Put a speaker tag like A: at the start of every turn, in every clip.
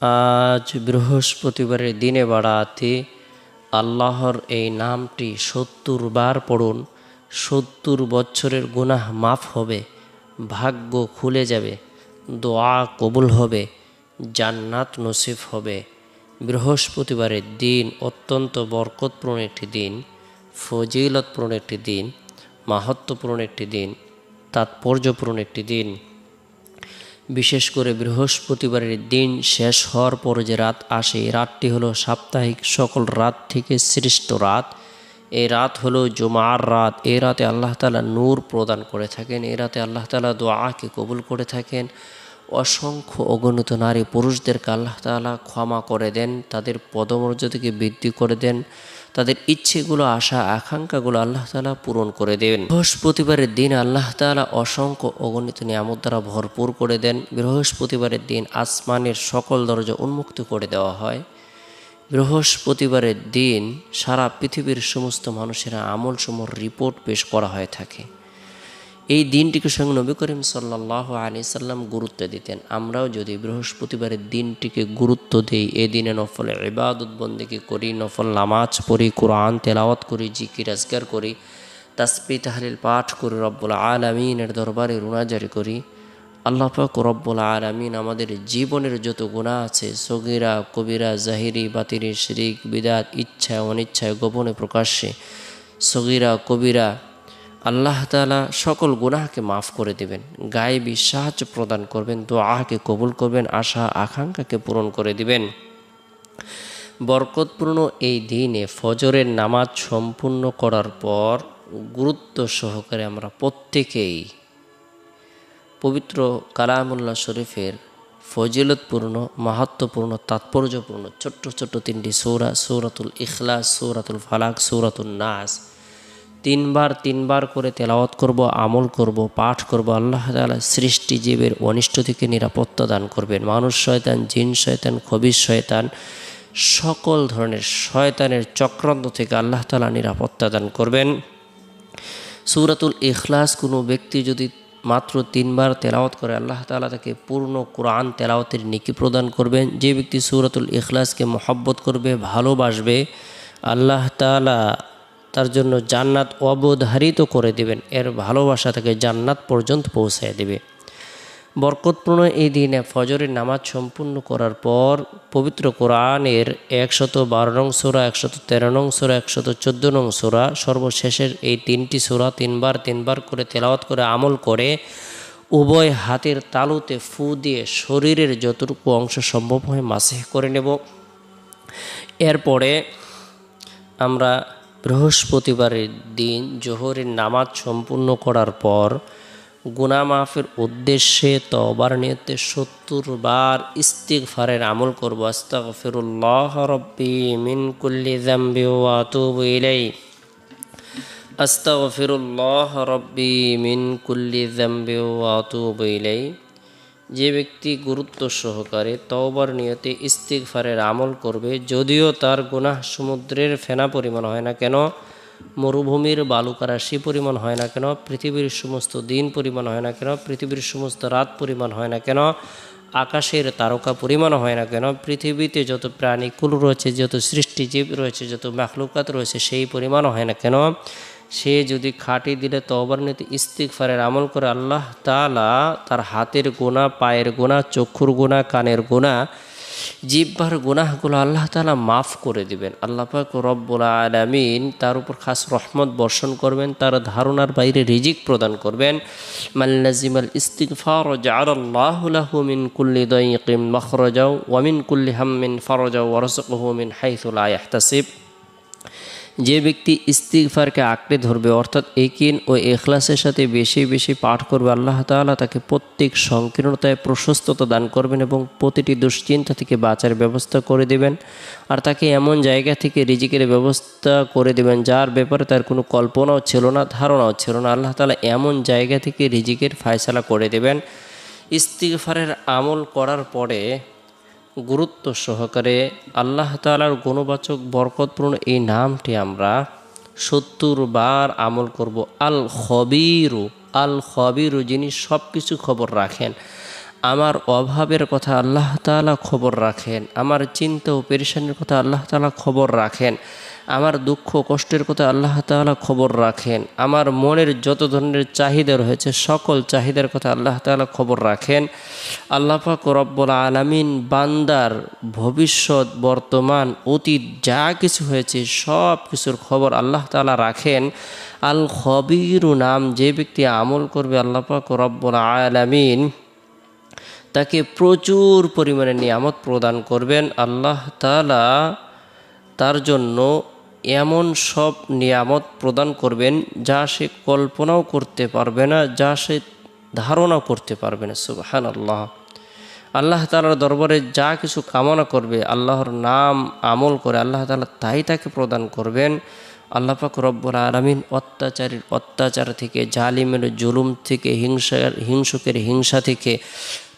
A: আজ বৃহস্পতিবারের দিনে বাড়াতে আল্লাহর এই নামটি সত্তর বার পড়ুন, সত্তর বছরের গুনাহ মাফ হবে, ভাগ্য খুলে যাবে, দোয়া কবুল হবে, জান্নাত নসিব হবে। বৃহস্পতিবারের দিন অত্যন্ত বরকতপূর্ণ একটি দিন, ফজিলতপূর্ণ একটি দিন মাহাত্মপূর্ণ একটি দিন, তাৎপর্যপূর্ণ একটি দিন। বিশেষ করে বৃহস্পতিবারের দিন শেষ হওয়ার পর যে রাত আসে, এই রাতটি হলো সাপ্তাহিক সকল রাত থেকে শ্রেষ্ঠ রাত। এই রাত হলো জুমার রাত। এই রাতে আল্লাহ তালা নূর প্রদান করে থাকেন। এই রাতে আল্লাহ তালা দোয়াকে কবুল করে থাকেন। অসংখ্য অগণিত নারী পুরুষদেরকে আল্লাহ তালা ক্ষমা করে দেন, তাদের পদমর্যাদাকে বৃদ্ধি করে দেন। তাদের ইচ্ছেগুলো, আশা, আকাঙ্ক্ষাগুলো আল্লাহ তালা পূরণ করে দেবেন। বৃহস্পতিবারের দিন আল্লাহ তালা অসংখ্য অগণিত নিয়ামত দ্বারা ভরপুর করে দেন। বৃহস্পতিবারের দিন আসমানের সকল দরজা উন্মুক্ত করে দেওয়া হয়। বৃহস্পতিবারের দিন সারা পৃথিবীর সমস্ত মানুষেরা আমলসমূহ রিপোর্ট পেশ করা হয়ে থাকে। এই দিনটিকে সঙ্গে নবী করিম সাল্লাহ আলি সাল্লাম গুরুত্ব দিতেন। আমরাও যদি বৃহস্পতিবারের দিনটিকে গুরুত্ব দিই, এ দিনে নফল ইবাদত বন্দিকে করি, নফল নামাজ পড়ি, কোরআন তেলাওয়াত করি, জিকির আজগার করি তাসপি তাহলিল পাঠ করি, রব্বুল আলমিনের দরবারে রুনাজারি করি, আল্লাহ পাক রব্বুল আলমিন আমাদের জীবনের যত গুণা আছে, সগিরা, কবিরা, জাহিরি বাতিরি শিরিক, বিদাত, ইচ্ছায়, অনিচ্ছায় গোপনে প্রকাশ্যে সগিরা, কবিরা আল্লাহ তালা সকল গুনাহকে মাফ করে দেবেন, গায়েবী সাহায্য প্রদান করবেন, দোয়াকে কবুল করবেন, আশা, আকাঙ্ক্ষাকে পূরণ করে দিবেন। বরকতপূর্ণ এই দিনে ফজরের নামাজ সম্পূর্ণ করার পর গুরুত্ব সহকারে আমরা প্রত্যেকেই পবিত্র কালামুল্লাহ শরীফের ফজিলতপূর্ণ, মাহাত্মপূর্ণ, তাৎপর্যপূর্ণ ছোট্ট ছোট্ট তিনটি সৌরা, সৌরাতুল ইখলাস, সৌরাতুল ফালাক সৌরাতুল নাস তিনবার তিনবার করে তেলাওয়াত করব, আমল করব, পাঠ করব। আল্লাহ তালা সৃষ্টি জীবের অনিষ্ট থেকে নিরাপত্তা দান করবেন। মানুষ শয়তান, জিন শয়তান খবির শয়তান, সকল ধরনের শয়তানের চক্রান্ত থেকে আল্লাহ তালা নিরাপত্তা দান করবেন। সুরাতুল ইখলাস, কোনো ব্যক্তি যদি মাত্র তিনবার তেলাওয়াত করে, আল্লাহ তালা তাকে পূর্ণ কোরআন তেলাওয়াতের নিকি প্রদান করবেন। যে ব্যক্তি সুরাতুল ইখলাসকে মহব্বত করবে, ভালোবাসবে, আল্লাহ তালা তার জন্য জান্নাত অবধারিত করে দেবেন। এর ভালোবাসা তাকে জান্নাত পর্যন্ত পৌঁছায় দেবে। বরকতপূর্ণ এই দিনে ফজরের নামাজ সম্পূর্ণ করার পর পবিত্র কোরআনের একশত বারো নং সোরা, একশত তেরো নং সোরা, একশত চোদ্দ নং সোরা, সর্বশেষের এই তিনটি সোরা তিনবার তিনবার করে তেলাওয়াত করে আমল করে উভয় হাতের তালুতে ফু দিয়ে শরীরের যতটুকু অংশ সম্ভব হয় মাসে করে নেব। এরপরে আমরা বৃহস্পতিবারের দিন জোহরের নামাজ সম্পূর্ণ করার পর গুনা মাফের উদ্দেশ্যে তবার নিয়তে সত্তর বার ইস্তিগফারের আমল করব। আস্তাগফিরুল্লাহ রব্বি মিন কুল্লি যামবি ওয়া আতুবু ইলাই আস্তাগফিরুল্লাহ রব্বি মিন কুল্লি যামবি ওয়া আতুবু যে ব্যক্তি গুরুত্ব সহকারে তওবার নিয়তে ইস্তিগফারের আমল করবে, যদিও তার গুনাহ সমুদ্রের ফেনা পরিমাণ হয় না কেন, মরুভূমির বালুকারাশি পরিমাণ হয় না কেন, পৃথিবীর সমস্ত দিন পরিমাণ হয় না কেন, পৃথিবীর সমস্ত রাত পরিমাণ হয় না কেন, আকাশের তারকা পরিমাণ হয় না কেন, পৃথিবীতে যত প্রাণীকুল রয়েছে, যত সৃষ্টিজীব রয়েছে, যত মাখলুকাত রয়েছে, সেই পরিমাণও হয় না কেন। সে যদি খাটি দিলে তবার নিতে ইস্তিকফারের আমল করে আল্লাহ তালা তার হাতের গোনা পায়ের গোনা চক্ষুর গোনা কানের গোনা জিব্বার গুনাহগুলো আল্লাহ তালা মাফ করে দিবেন। আল্লাহ পাক রব্বুল আলমিন তার উপর খাস রহমত বর্ষণ করবেন, তার ধারণার বাইরে রিজিক প্রদান করবেন। মাল্লাজিমাল ইস্তিগফার জাআলাল্লাহু মিন কুল্লি দাইকিম মাখরাজাও, ওয়া মিন কুল্লি হাম্মিন ফারজাও ওয়া রাযাকাহু মিন হাইথু লা ইয়াহতাসিব যে ব্যক্তি ইস্তিগফারকে আঁকড়ে ধরবে, অর্থাৎ একিন ও এখলাসের সাথে বেশি বেশি পাঠ করবে, আল্লাহ তাআলা তাকে প্রত্যেক সংকীর্ণতায় প্রশস্ততা দান করবেন এবং প্রতিটি দুশ্চিন্তা থেকে বাঁচার ব্যবস্থা করে দেবেন। আর তাকে এমন জায়গা থেকে রিজিকের ব্যবস্থা করে দেবেন, যার ব্যাপারে তার কোনো কল্পনাও ছিল না, ধারণাও ছিল না। আল্লাহ তালা এমন জায়গা থেকে রিজিকের ফায়সালা করে দেবেন। ইস্তিগফারের আমল করার পরে গুরুত্ব সহকারে আল্লাহ তালার গুণবাচক বরকতপূর্ণ এই নামটি আমরা সত্তর বার আমল করব। আল খবিরু আল খবিরু যিনি সব কিছু খবর রাখেন। আমার অভাবের কথা আল্লাহ তাআলা খবর রাখেন, আমার চিন্তা ও পেরেশানির কথা আল্লাহ তাআলা খবর রাখেন, আমার দুঃখ কষ্টের কথা আল্লাহ তাআলা খবর রাখেন, আমার মনের যত ধরনের চাহিদা রয়েছে, সকল চাহিদার কথা আল্লাহ তাআলা খবর রাখেন। আল্লাহ পাক রব্বুল আলামিন বান্দার ভবিষ্যৎ, বর্তমান, অতীত যা কিছু হয়েছে, সব কিছুর খবর আল্লাহ তালা রাখেন। আল খবিরু নাম যে ব্যক্তি আমল করবে আল্লাহ পাক রব্বুল আলামিন তাকে প্রচুর পরিমাণে নিয়ামত প্রদান করবেন। আল্লাহ তাআলা তার জন্য এমন সব নিয়ামত প্রদান করবেন যা সে কল্পনাও করতে পারবে না, যা সে ধারণাও করতে পারবে না। সুবাহান আল্লাহ আল্লাহ তালার দরবারে যা কিছু কামনা করবে, আল্লাহর নাম আমল করে আল্লাহ তালা তাই তাকে প্রদান করবেন। আল্লাহ পাক রব্বুল আলমিন অত্যাচারীর অত্যাচার থেকে, জালিমের জুলুম থেকে, হিংসার হিংসুকের হিংসা থেকে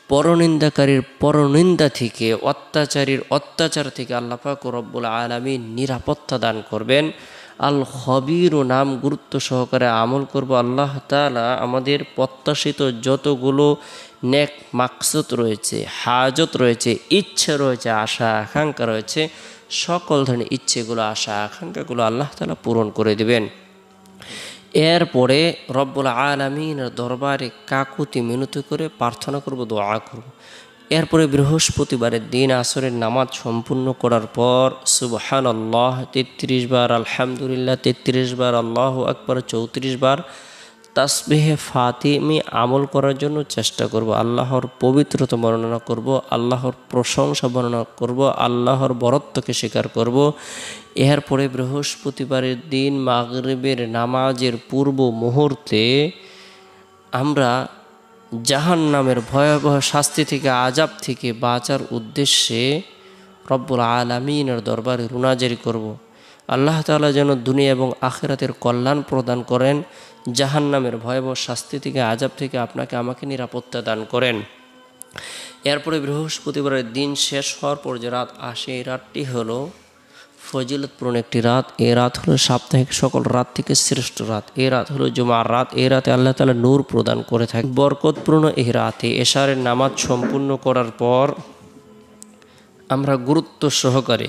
A: পরনিন্দাকারীর পরনিন্দা থেকে, অত্যাচারীর অত্যাচার থেকে আল্লাহ পাক রব্বুল আলমিন নিরাপত্তা দান করবেন। আল হবির ও নাম গুরুত্ব সহকারে আমল করব। আল্লাহ তালা আমাদের প্রত্যাশিত যতগুলো নেক মাকসুদ রয়েছে, হাজত রয়েছে, ইচ্ছে রয়েছে, আশা, আকাঙ্ক্ষা রয়েছে, সকল ধরনের ইচ্ছেগুলো, আশা, আকাঙ্ক্ষাগুলো আল্লাহ তালা পূরণ করে দেবেন। এরপরে রব্বুল আলমিনের দরবারে কাকুতি মিনতি করে প্রার্থনা করব, দোয়া করব। এরপরে বৃহস্পতিবারের দিন আসরের নামাজ সম্পূর্ণ করার পর সুবহান আল্লাহ তেত্রিশ বার আলহামদুলিল্লাহ, তেত্রিশ বার আল্লাহ আকবর, চৌত্রিশ বার তাসবিহে ফাতিমি আমল করার জন্য চেষ্টা করব। আল্লাহর পবিত্রতা বর্ণনা করব, আল্লাহর প্রশংসা বর্ণনা করব, আল্লাহর বরত্বকে স্বীকার করব। এরপরে বৃহস্পতিবারের দিন মাগরিবের নামাজের পূর্ব মুহূর্তে আমরা জাহান নামের ভয়াবহ শাস্তি থেকে আজাব থেকে বাঁচার উদ্দেশ্যে রব্বুল আলমিনের দরবারে রুনাজারি করব। আল্লাহ তালা যেন দুনিয়া এবং আখেরাতের কল্যাণ প্রদান করেন। জাহান নামের ভয়াবহ শাস্তি থেকে আজাব থেকে আপনাকে আমাকে নিরাপত্তা দান করেন। এরপরে বৃহস্পতিবারের দিন শেষ হওয়ার পর যে রাত আসে, এই রাতটি হলো ফজিলতপূর্ণ একটি রাত। এই রাত হলো সাপ্তাহিক সকল রাত থেকে শ্রেষ্ঠ রাত। এ রাত হলো জুমার রাত। এ রাতে আল্লাহ তালা নূর প্রদান করে থাকে বরকতপূর্ণ এই রাতে। এশারের নামাজ সম্পূর্ণ করার পর আমরা গুরুত্ব সহকারে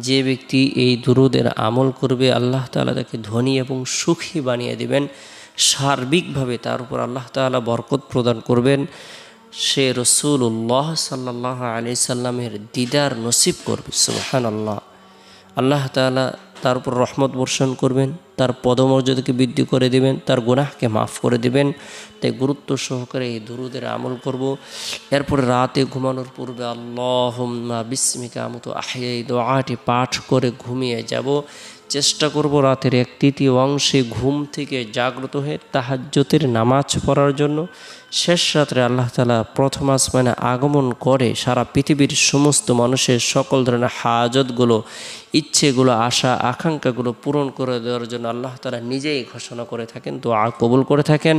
A: যে ব্যক্তি এই দুরুদের আমল করবে, আল্লাহ তালা তাকে ধনী এবং সুখী বানিয়ে দেবেন। সার্বিকভাবে তার উপর আল্লাহ তালা বরকত প্রদান করবেন। সে রসুল্লাহ সাল্লাহ আলি সাল্লামের দিদার নসিব করবে। সুহান আল্লাহ আল্লাহ তালা তার উপর রহমত বর্ষণ করবেন, তার পদমর্যাদাকে বৃদ্ধি করে দেবেন, তার গুনাহকে মাফ করে দেবেন। তাই গুরুত্ব সহকারে এই দুরুদের আমল করব। এরপরে রাতে ঘুমানোর পূর্বে আল্লাহ বিস্মিকা মতো আহ দোয়াটি পাঠ করে ঘুমিয়ে যাব। চেষ্টা করব রাতের এক তৃতীয় অংশে ঘুম থেকে জাগ্রত হয়ে তাহাজ্যতের নামাজ পড়ার জন্য। শেষ রাত্রে আল্লাহ তালা প্রথম আসমানে আগমন করে সারা পৃথিবীর সমস্ত মানুষের সকল ধরনের হাজতগুলো, ইচ্ছেগুলো, আশা, আকাঙ্ক্ষাগুলো পূরণ করে দেওয়ার জন্য আল্লাহ তালা নিজেই ঘোষণা করে থাকেন তো আর কবুল করে থাকেন।